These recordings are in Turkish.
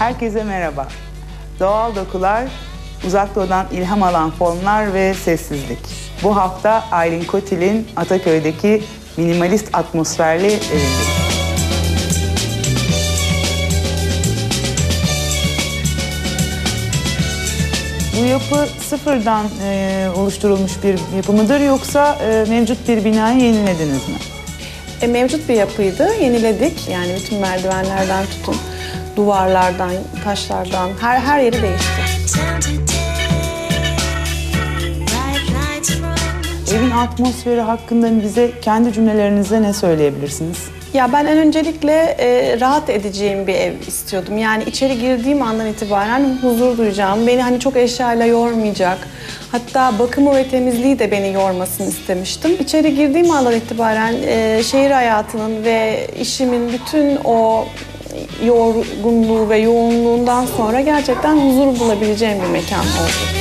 Herkese merhaba. Doğal dokular, uzak doğudan ilham alan formlar ve sessizlik. Bu hafta Aylin Kotil'in Ataköy'deki minimalist atmosferli evindeyiz. Bu yapı sıfırdan e, oluşturulmuş bir yapı mıdır yoksa e, mevcut bir binayı yenilediniz mi? E, mevcut bir yapıydı, yeniledik. Yani bütün merdivenlerden tutun, duvarlardan, taşlardan, her her yeri değişti. Evin atmosferi hakkında bize kendi cümlelerinizle ne söyleyebilirsiniz? Ya ben en öncelikle e, rahat edeceğim bir ev istiyordum. Yani içeri girdiğim andan itibaren huzur duyacağım. Beni hani çok eşyayla yormayacak. Hatta bakımı ve temizliği de beni yormasını istemiştim. İçeri girdiğim andan itibaren e, şehir hayatının ve işimin bütün o yorgunluğu ve yoğunluğundan sonra gerçekten huzur bulabileceğim bir mekan oldu.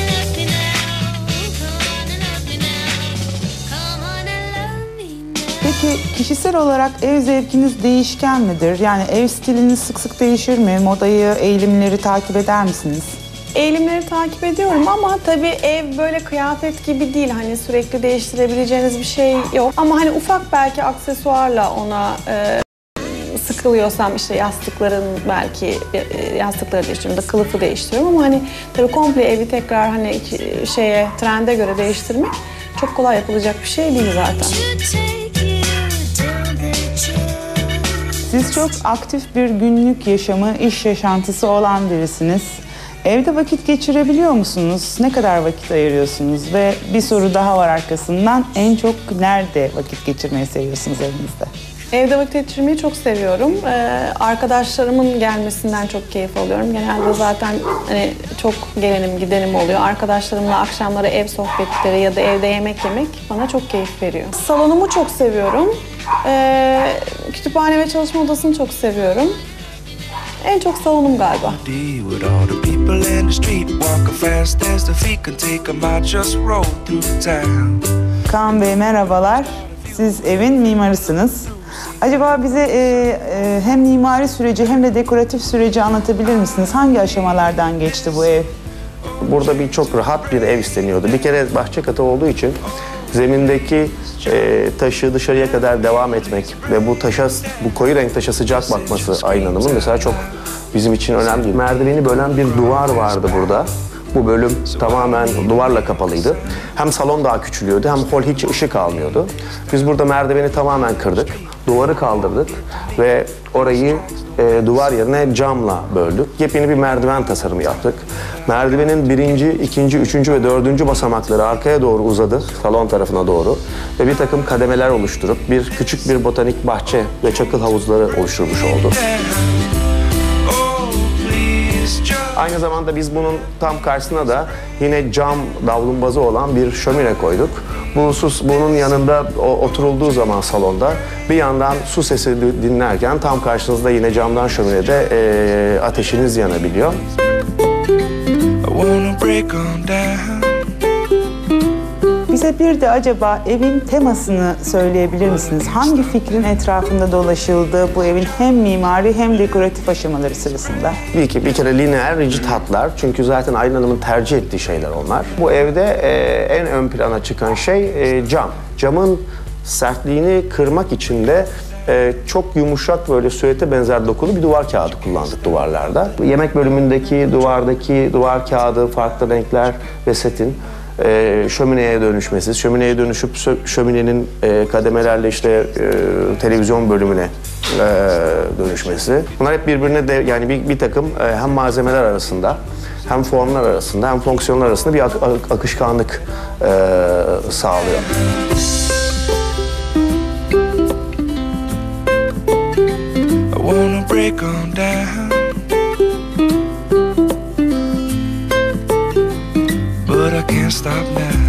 Peki kişisel olarak ev zevkiniz değişken midir? Yani ev stiliniz sık sık değişir mi? Modayı, eğilimleri takip eder misiniz? Eğilimleri takip ediyorum ama tabii ev böyle kıyafet gibi değil. Hani sürekli değiştirebileceğiniz bir şey yok. Ama hani ufak belki aksesuarla ona e, sıkılıyorsam işte yastıkların belki e, yastıkları değiştiriyorum da kılıfı değiştiriyorum ama hani tabii komple evi tekrar hani şeye trende göre değiştirmek çok kolay yapılacak bir şey değil zaten. Siz çok aktif bir günlük yaşamı, iş yaşantısı olan birisiniz. Evde vakit geçirebiliyor musunuz? Ne kadar vakit ayırıyorsunuz? Ve bir soru daha var arkasından. En çok nerede vakit geçirmeyi seviyorsunuz evinizde? Evde vakit geçirmeyi çok seviyorum. Ee, arkadaşlarımın gelmesinden çok keyif alıyorum. Genelde zaten hani çok gelenim gidenim oluyor. Arkadaşlarımla akşamları ev sohbetleri ya da evde yemek yemek bana çok keyif veriyor. Salonumu çok seviyorum. Ee, kütüphane ve çalışma odasını çok seviyorum. En çok salonum galiba. Kaan Bey merhabalar. Siz evin mimarısınız. Acaba bize e, e, hem mimari süreci hem de dekoratif süreci anlatabilir misiniz? Hangi aşamalardan geçti bu ev? Burada bir çok rahat bir ev isteniyordu. Bir kere bahçe katı olduğu için zemindeki e, taşı dışarıya kadar devam etmek ve bu taşa, bu koyu renk taşa sıcak bakması Aylin Hanım'ın mesela çok bizim için önemli. Merdiveni bölen bir duvar vardı burada. Bu bölüm tamamen duvarla kapalıydı. Hem salon daha küçülüyordu hem hol hiç ışık almıyordu. Biz burada merdiveni tamamen kırdık. Duvarı kaldırdık ve orayı e, duvar yerine camla böldük. Yepyeni bir merdiven tasarımı yaptık. Merdivenin birinci, ikinci, üçüncü ve dördüncü basamakları arkaya doğru uzadı, salon tarafına doğru. Ve bir takım kademeler oluşturup bir küçük bir botanik bahçe ve çakıl havuzları oluşturmuş oldu. Aynı zamanda biz bunun tam karşısına da yine cam davlumbazı olan bir şömine koyduk. Bu sus bunun yanında o, oturulduğu zaman salonda bir yandan su sesi di- dinlerken tam karşınızda yine camdan şöminede e, ateşiniz yanabiliyor. I wanna break 'em down. Bize bir de acaba evin temasını söyleyebilir misiniz? Hangi fikrin etrafında dolaşıldı bu evin hem mimari hem dekoratif aşamaları sırasında? Bir, ki- bir kere lineer, rigid hatlar. Çünkü zaten Aylin Hanım'ın tercih ettiği şeyler onlar. Bu evde e, en ön plana çıkan şey e, cam. Camın sertliğini kırmak için de e, çok yumuşak böyle süete benzer dokulu bir duvar kağıdı kullandık duvarlarda. Yemek bölümündeki duvardaki duvar kağıdı, farklı renkler ve setin e, şömineye dönüşmesi, şömineye dönüşüp şöminenin e, kademelerle işte e, televizyon bölümüne e, dönüşmesi. Bunlar hep birbirine de yani bir, bir takım e, hem malzemeler arasında hem formlar arasında hem fonksiyonlar arasında bir ak- ak- akışkanlık e, sağlıyor. I wanna break 'em down. can't stop now.